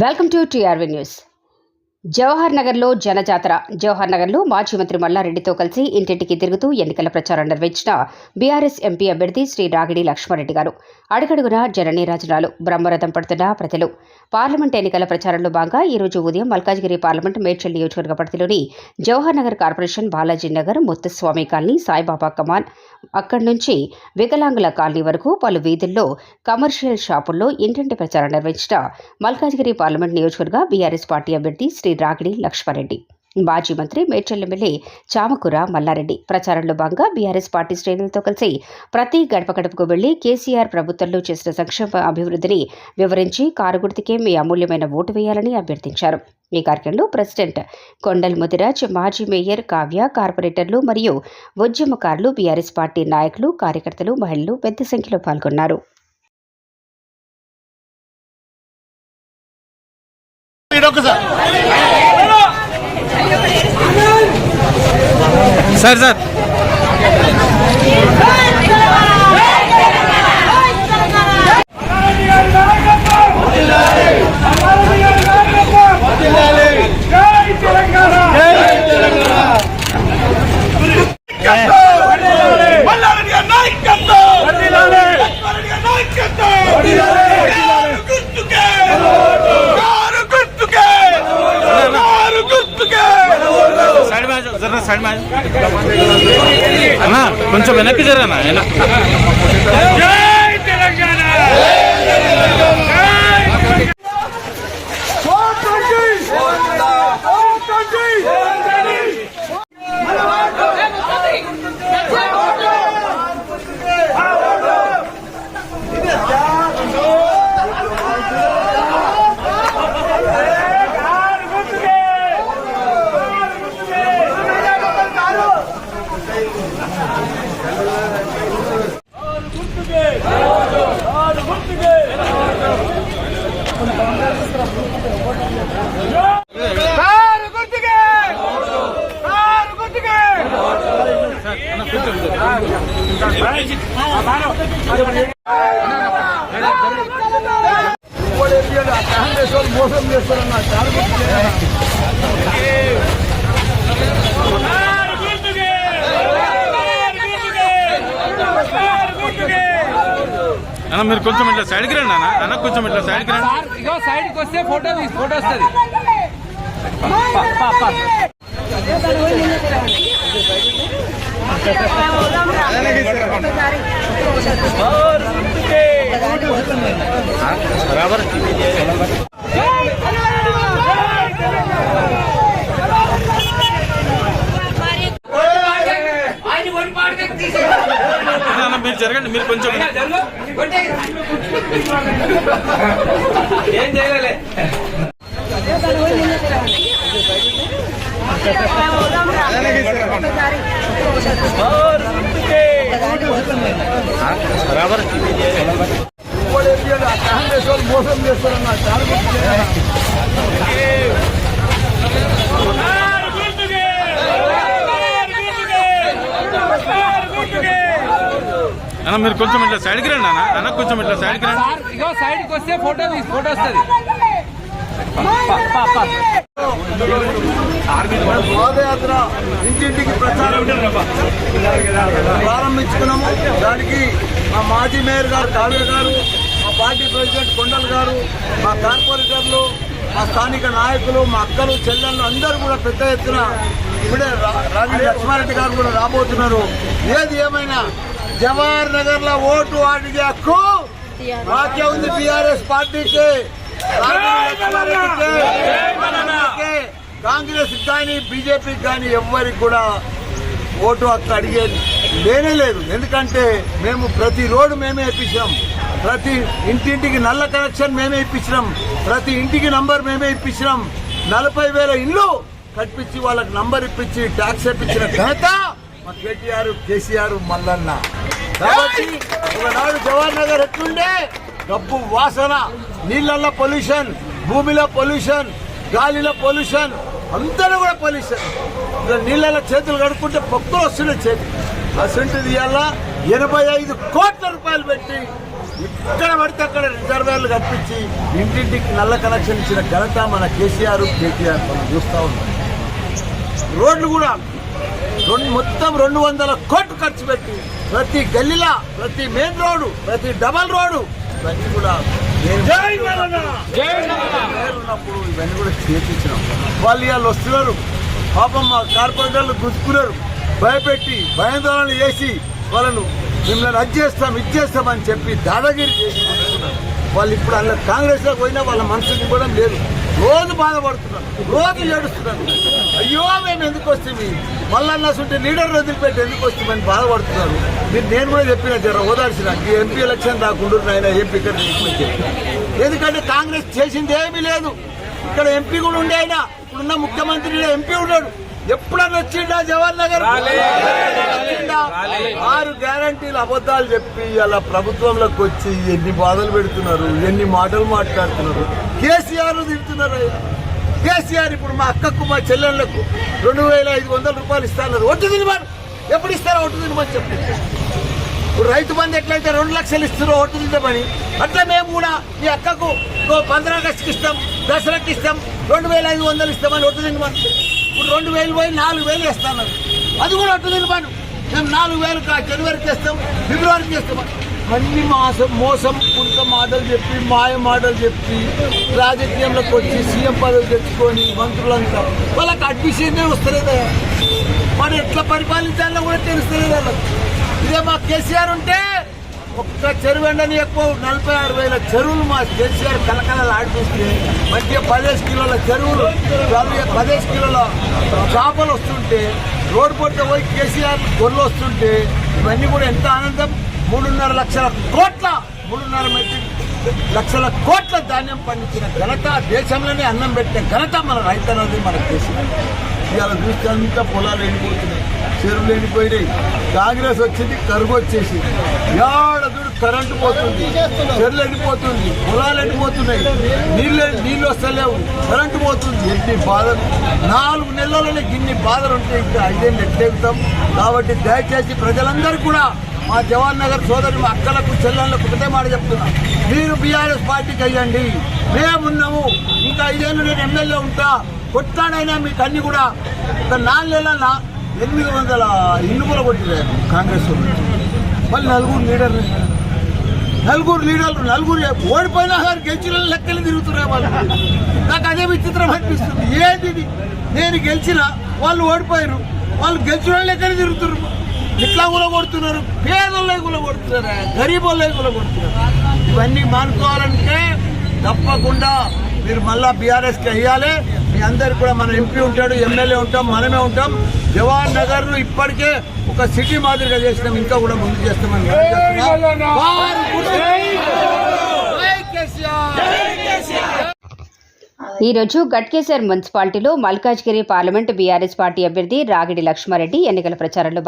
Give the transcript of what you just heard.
Welcome to TRV news Jawahar నగర్లో జనజాతర. జవహర్ నగర్లో మాజీ మంత్రి మల్లారెడ్డితో కలిసి ఇంటింటికి తిరుగుతూ ఎన్నికల ప్రచారం నిర్వహించిన బీఆర్ఎస్ ఎంపీ అభ్యర్థి శ్రీ రాగిడి లక్ష్మారెడ్డి గారు. అడుగడుగున జననీరాజనాలు బ్రహ్మరథం పడుతున్న ప్రజలు. పార్లమెంట్ ఎన్నికల ప్రచారంలో భాగంగా ఈ రోజు ఉదయం మల్కాజ్గిరి పార్లమెంట్ మేడ్చల్ నియోజకవర్గ పరిధిలోని జవహర్ నగర్ కార్పొరేషన్ బాలాజీ నగర్ ముత్తుస్వామి కాలనీ సాయిబాబా కమాన్ అక్కడి నుంచి వికలాంగుల కాలనీ వరకు పలు వీధుల్లో కమర్షియల్ షాపుల్లో ఇంటింటి ప్రచారం నిర్వహించిన మల్కాజ్గిరి పార్లమెంట్ నియోజకవర్గ బీఆర్ఎస్ పార్టీ అభ్యర్థి శ్రీ రాగిడి లక్ష్మారెడ్డి. మాజీ మంత్రి మేడ్చల్ ఎమ్మెల్యే చామకూర మల్లారెడ్డి. ప్రచారంలో భాగంగా బీఆర్ఎస్ పార్టీ శ్రేణులతో కలిసి ప్రతి గడప గడపకు వెళ్ళి కేసీఆర్ ప్రభుత్వంలో చేసిన సంక్షేమ అభివృద్ధిని వివరించి కారు గుర్తుకే మీ అమూల్యమైన ఓటు వేయాలని అభ్యర్థించారు. ఈ కార్యక్రమంలో ప్రెసిడెంట్ కొండల్ ముదిరాజ్ మాజీ మేయర్ కావ్య కార్పొరేటర్లు మరియు ఉద్యమకారులు బీఆర్ఎస్ పార్టీ నాయకులు కార్యకర్తలు మహిళలు పెద్ద సంఖ్యలో పాల్గొన్నారు. Serzat. సైడ్ మ్యాచ్ అన్నా కొంచెం వెనక్కి జరగనా వెనక్ జై తెలంగాణ కారు గుర్తుకే కారు గుర్తుకే మోసం చేస్తారన్న కారు గుర్తుకే కారు గుర్తుకే కారు గుర్తుకే అన్న మీరు కొంచెం ఇట్లా సైడ్కి రండి అన్న. అన్న కొంచెం ఇట్లా సైడ్కి రండి. ఇగో సైడ్కి వస్తే ఫోటో తీసి ఫోటో వస్తుంది. బరాబర్ అన్న, అన్న మీరు జరగండి మీరు కొంచెం వెనక్కి. ఏం చేయలే బరాబర్ మోసం చేస్తారన్న అన్న మీరు కొంచెం ఇట్లా సైడ్కి రండి అన్న. అన్న కొంచెం ఇట్లా సైడ్కి రండి. ఇగో సైడ్కి వస్తే ఫోటో తీసి ఫోటో వస్తుంది. పాదయాత్ర ఇంటింటికి ప్రచారం ప్రారంభించుకున్నాము. దానికి మా మాజీ మేయర్ గారు కావ్య గారు మా పార్టీ ప్రెసిడెంట్ కొండల్ గారు మా కార్పొరేటర్లు మా స్థానిక నాయకులు మా అక్కలు చెల్లెళ్ళు అందరూ కూడా పెద్ద ఎత్తున ఇప్పుడే రా- రాజు లక్ష్మారెడ్డి గారు కూడా రాబోతున్నారు. ఏది ఏమైనా జవహర్ నగర్లో ఓటు అడిగే హక్కు మాకే ఉంది టిఆర్ఎస్ పార్టీకి. కాంగ్రెస్ కానీ బీజేపీకి కానీ ఎవ్వరికి కూడా ఓటు హక్కు అడిగేది లేనే లేదు. ఎందుకంటే మేము ప్రతి రోడ్డు మేమే ఇప్పించినాం. ప్రతి ఇంటింటికి నల్ల కనెక్షన్ మేమే ఇప్పించినాం. ప్రతి ఇంటికి నంబర్ మేమే ఇప్పించినాం. నలభై వేల ఇల్లు కట్టించి వాళ్ళకి నంబర్ ఇప్పించి ట్యాక్స్ ఇప్పించిన ఘనత కేటీఆర్ కేసీఆర్ మల్లన్న. కాబట్టి ఒకనాడు జవహర్ నగర్ ఎట్లుండే? డబ్బు వాసన నీళ్ళల్లో పొల్యూషన్ భూమిలో పొల్యూషన్ గాలిలో పొల్యూషన్ అందరూ కూడా పొల్యూషన్. ఇలా నీళ్ళలో చేతులు కడుక్కుంటే పొక్కులు వస్తున్నాయి చేతి. అసంటిది ఇవాళ ఎనభై ఐదు కోట్ల రూపాయలు పెట్టి ఎక్కడ పడితే అక్కడ రిజర్వేర్లు కల్పించి ఇంటింటికి నల్ల కనెక్షన్ ఇచ్చిన ఘనత మన కేసీఆర్ కేటీఆర్ మనం చూస్తూ ఉన్నాం. రోడ్లు కూడా రెండు మొత్తం రెండు వందల కోట్లు ఖర్చు పెట్టి ప్రతి గల్లీలా ప్రతి మెయిన్ రోడ్డు ప్రతి డబల్ రోడ్డు ఇవన్నీ కూడా నేను ఉన్నప్పుడు ఇవన్నీ కూడా చేపించినాం వాళ్ళు ఇవాళ వస్తున్నారు. పాపం మా కార్పొరేటర్లు గుర్తుకున్నారు భయపెట్టి భయాందోళన చేసి వాళ్ళను మిమ్మల్ని అది చేస్తాం ఇది చేస్తామని చెప్పి దాదాగిరి చేసి. వాళ్ళు ఇప్పుడు అలా కాంగ్రెస్లో పోయినా వాళ్ళ మనసుకి కూడా లేదు. రోజు బాధపడుతున్నాను. రోజు ఏడుస్తున్నాను. అయ్యో మేము ఎందుకు వస్తుంది మళ్ళన్నా ఉంటే లీడర్ వదిలిపెట్టి ఎందుకు వస్తుందని బాధపడుతున్నారు మీరు నేను కూడా చెప్పిన జర ఓదార్చిన ఈ ఎంపీ ఎలక్షన్ రాకుండా ఆయన ఎంపీ ఇక్కడ ఎందుకంటే కాంగ్రెస్ చేసింది ఏమీ లేదు. ఇక్కడ ఎంపీ కూడా ఉండే ఆయన. ఇప్పుడున్న ముఖ్యమంత్రి ఎంపీ ఉన్నాడు. ఎప్పుడన్నా వచ్చిండా? జవహర్ నగర్? ఆరు గ్యారంటీలు అబద్ధాలు చెప్పి అలా ప్రభుత్వంలోకి వచ్చి ఎన్ని బాధలు పెడుతున్నారు ఎన్ని మాటలు మాట్లాడుతున్నారు. కేసీఆర్ తింటున్నారు. కేసీఆర్ ఇప్పుడు మా అక్కకు మా చెల్లెళ్ళకు రెండు వేల ఐదు వందల రూపాయలు ఇస్తాన్నారు ఒట్టు తినమని. ఎప్పుడు ఇస్తారో ఒట్టు తినమని చెప్పి. ఇప్పుడు రైతు బంధు ఎట్లయితే రెండు లక్షలు ఇస్తారో ఓటు తింటామని అట్లా మేము కూడా మీ అక్కకు పంద్రా ఆగస్టుకి ఇస్తాం దసరాకి ఇస్తాం రెండు వేల ఐదు వందలు ఇస్తామని ఒట్టు తినమని. రెండు వేలు పోయి నాలుగు వేలు వేస్తాను. అది కూడా ఒట్టు తినమని మేము నాలుగు వేలు కా- జనవరికి ఇస్తాం ఫిబ్రవరికి ఇస్తాం అన్ని మాసం మోసం పుడక మాటలు చెప్పి మాయ మాటలు చెప్పి రాజకీయంలోకి వచ్చి సీఎం పదవి తెచ్చుకొని మంత్రులంతా. వాళ్ళకి అడ్మిషన్ వస్తలేదా మరి ఎట్లా పరిపాలించాలో కూడా తెలుస్తలేదు వాళ్ళకి. ఇదే మా కేసీఆర్ ఉంటే ఒక్క చెరువు ఎండని ఎక్కువ నలభై ఆరు వేల చెరువులు మా కేసీఆర్ కలకలలు ఆడిపిస్తే మంచిగా పదిహేను కిలోల చెరువులు పదిహేను కిలోల చేపలు వస్తుంటే రోడ్డు పొట్ట పోయి కేసీఆర్ గొర్రెలు వస్తుంటే ఇవన్నీ కూడా ఎంత ఆనందం? మూడున్నర లక్షల కోట్ల మూడున్నర మెట్రిక్ లక్షల కోట్ల ధాన్యం పండించిన ఘనత దేశంలోనే అన్నం పెట్టిన ఘనత మన రైతన్నది మన కేసీఆర్ ఇవాళ చూస్తే అంతా పొలాలు ఎండిపోతున్నాయి. చెరువులు ఎండిపోయినాయి కాంగ్రెస్ వచ్చింది కరువు వచ్చేసి ఏడదుడు కరెంటు పోతుంది. చెరువులు ఎండిపోతుంది పొలాలు ఎండిపోతున్నాయి. నీళ్ళు నీళ్ళు వస్తలేవు కరెంటు పోతుంది. ఎన్ని బాధలు. నాలుగు నెలల్లోనే గిన్ని బాధలు ఉంటాయి ఇంకా ఐదేళ్ళు ఎట్లెగుతాం కాబట్టి దయచేసి ప్రజలందరూ కూడా మా జవహర్ నగర్ సోదరి మా అక్కలకు చెల్లెళ్ళకు ఒకటే మాట చెప్తున్నా. మీరు బీఆర్ఎస్ పార్టీకి అయ్యండి. మేమున్నాము. ఇంకా ఐదేళ్ళు నేను ఎమ్మెల్యే ఉంటా. కొట్టాడైనా మీకు అన్ని కూడా. ఒక నాలుగు నెలల ఎనిమిది వందల ఇల్లు కూడా కొట్టినారు కాంగ్రెస్ వాళ్ళు. మళ్ళీ నలుగురు లీడర్లు. నలుగురు లీడర్లు నలుగురు ఓడిపోయినా కానీ గెలిచిన లెక్కలు తిరుగుతున్నారు వాళ్ళు. నాకు అదే విచిత్రం అనిపిస్తుంది. ఏంటిది ఇది? నేను గెలిచిన వాళ్ళు ఓడిపోయారు. వాళ్ళు గెలిచిన వాళ్ళు ఎక్కడ తిరుగుతున్నారు. ఇట్లా కూడా కొడుతున్నారు. పేదోళ్ళే కూడా కొడుతున్నారు. గరీబోళ్ళే కూడా కొడుతున్నారు. ఇవన్నీ మానుకోవాలంటే తప్పకుండా మీరు మళ్ళా బీఆర్ఎస్కి వేయాలి మీ అందరు కూడా మన ఎంపీ ఉంటాడు ఎమ్మెల్యే ఉంటాం మనమే ఉంటాం. జవహర్ నగర్ను ఇప్పటికే ఒక సిటీ మాదిరిగా చేసినాం ఇంకా కూడా ముందు చేస్తామని వారు గుర్తు- జై కేసీఆర్! ఈ రోజు గట్కేసర్ మున్సిపాలిటీలో మల్కాజ్గిరి పార్లమెంట్ బీఆర్ఎస్ పార్టీ అభ్యర్థి రాగిడి లక్ష్మారెడ్డి ఎన్నికల ప్రచారంలో భాగంగా